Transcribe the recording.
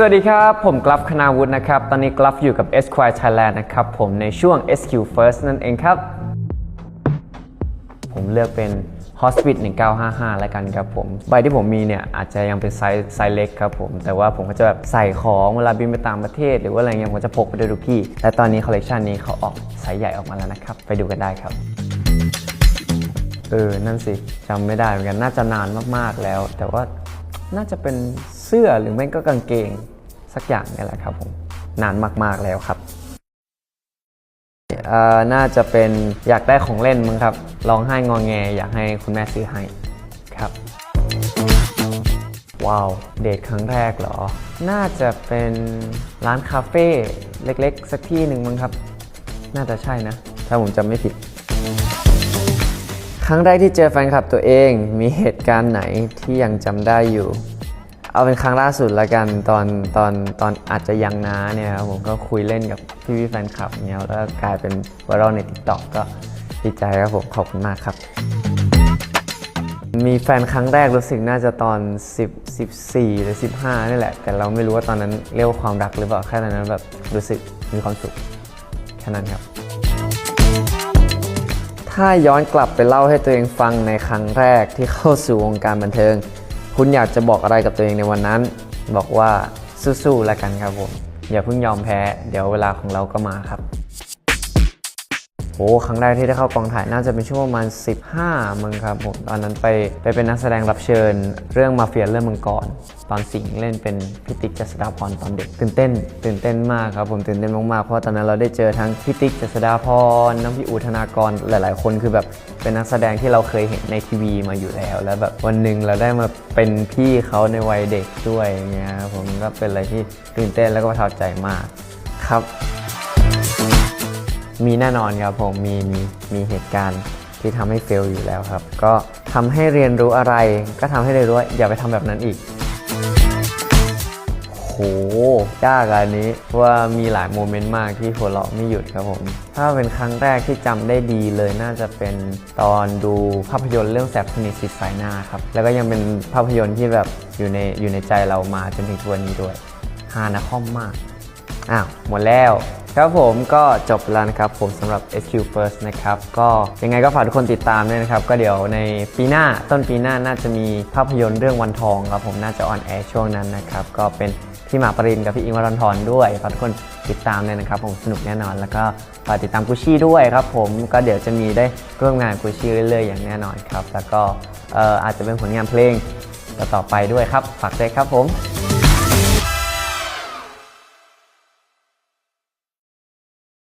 สวัสดีครับ ผมกลัฟคณาวุฒินะครับ ตอนนี้กลัฟอยู่กับ Esquire Thailand นะครับ ผมในช่วง SQ First นั่นเองครับ ผมเลือกเป็น Hospice 1955 แล้วกันครับผม ใบที่ผมมีเนี่ย อาจจะยังเป็นไซส์ไซส์เล็กครับผม แต่ว่าผมก็จะแบบใส่ของเวลาบินไปต่างประเทศ หรือว่าอะไรเงี้ยผมจะพกไปด้วยทุกที่ และตอนนี้คอลเลกชันนี้เขาออกไซส์ใหญ่ออกมาแล้วนะครับ ไปดูกันได้ครับเออนั่นสิจำไม่ได้เหมือนกันน่าจะนานมากๆแล้ว แต่ว่าน่าจะเป็น เสื้อหรือไม่ก็กางเกงสักอย่างนี่แหละครับผมนานมากๆแล้วครับน่าจะเป็นอยากได้ของเล่นมั้งครับร้องไห้งอแง อยากให้คุณแม่ซื้อให้ครับ ว้าว เดทครั้งแรกเหรอ น่าจะเป็นร้านคาเฟ่เล็กๆ สักที่หนึ่งมั้งครับ น่าจะใช่นะ ถ้าผมจำไม่ผิด ครั้งแรกที่เจอแฟนคลับตัวเองมีเหตุการณ์ไหนที่ยังจำได้อยู่ เอาเป็นครั้งล่าสุดละกันตอนตอนตอนอาจจะยังน้าเนี่ยครับผมก็คุยเล่นกับพี่พี่แฟนคลับเนี่ยแล้วกลายเป็นไวรัลใน TikTok ก็ดีใจครับผมขอบคุณมากครับ มีแฟนครั้งแรกรู้สึกน่าจะตอน 10 14 หรือ 15 นี่แหละ แต่เราไม่รู้ว่าตอนนั้นเรียกว่าความรักหรือเปล่าแค่ตอนนั้นแบบรู้สึกมีความสุขแค่นั้นครับ ถ้าย้อนกลับไปเล่าให้ตัวเองฟังในครั้งแรกที่เข้าสู่วงการบันเทิง คุณอยากจะบอกอะไรกับตัวเองในวันนั้น บอกว่าสู้ๆแล้วกันครับผม อย่าเพิ่งยอมแพ้ เดี๋ยวเวลาของเราก็มาครับ โอ้ครั้งแรกที่ได้เข้ากองถ่ายน่าจะเป็นช่วงประมาณ 15มึงครับผมตอนนั้นไปไปเป็นนักแสดงรับเชิญ เรื่องมาเฟียเรื่องมังกรตอนสิงห์เล่นเป็นพิติกเจษฎาพรตอนเด็กตื่นเต้น ตื่นเต้นมากครับผมตื่นเต้นมากๆเพราะตอนนั้นเราได้เจอทั้งพิติกเจษฎาพรน้องพี่อูธนากรหลาย ๆ คนคือแบบเป็นนักแสดงที่เราเคยเห็นในทีวีมาอยู่แล้ว แล้วแบบวันหนึ่งเราได้มาเป็นพี่เขาในวัยเด็กด้วยอย่างเงี้ยครับผมก็เป็นอะไรที่ตื่นเต้นแล้วก็ประทับใจมากครับ มีแน่นอนครับผมมีมีมีเหตุการณ์ที่ทำให้เฟลอยู่แล้วครับ ก็ทำให้เรียนรู้อะไร ก็ทำให้เรียนรู้ว่าอย่าไปทำแบบนั้นอีกโหยากอะอันนี้ว่ามีหลายโมเมนต์มากที่หัวเราะไม่หยุดครับผม ถ้าเป็นครั้งแรกที่จำได้ดีเลยน่าจะเป็นตอนดูภาพยนตร์เรื่องแสบสนิทสิทธิ์สายหน้าครับ แล้วก็ยังเป็นภาพยนตร์ที่แบบอยู่ในอยู่ในใจเรามาจนถึงทุกวันนี้ด้วยฮานะคอมมาก อ้าวหมดแล้ว ครับผมก็จบแล้วนะครับ ผมสำหรับ SQ First นะครับ ก็ยังไงก็ฝากทุกคนติดตามด้วยนะครับ ก็เดี๋ยวในปีหน้าต้นปีหน้าน่าจะมีภาพยนตร์เรื่องวันทองครับผมน่าจะออนแอร์ช่วงนั้นนะครับ ก็เป็นพี่หมากปรินกับพี่อิงวรันทรด้วยฝากทุกคนติดตามเลยนะครับผมสนุกแน่นอน แล้วก็ฝากติดตามกุชชี่ด้วยครับผมก็เดี๋ยวจะมีได้ร่วมงานกุชชี่เรื่อยๆอย่างแน่นอนครับ แล้วก็อาจจะเป็นผลงานเพลงต่อไปด้วยครับฝากด้วยครับผม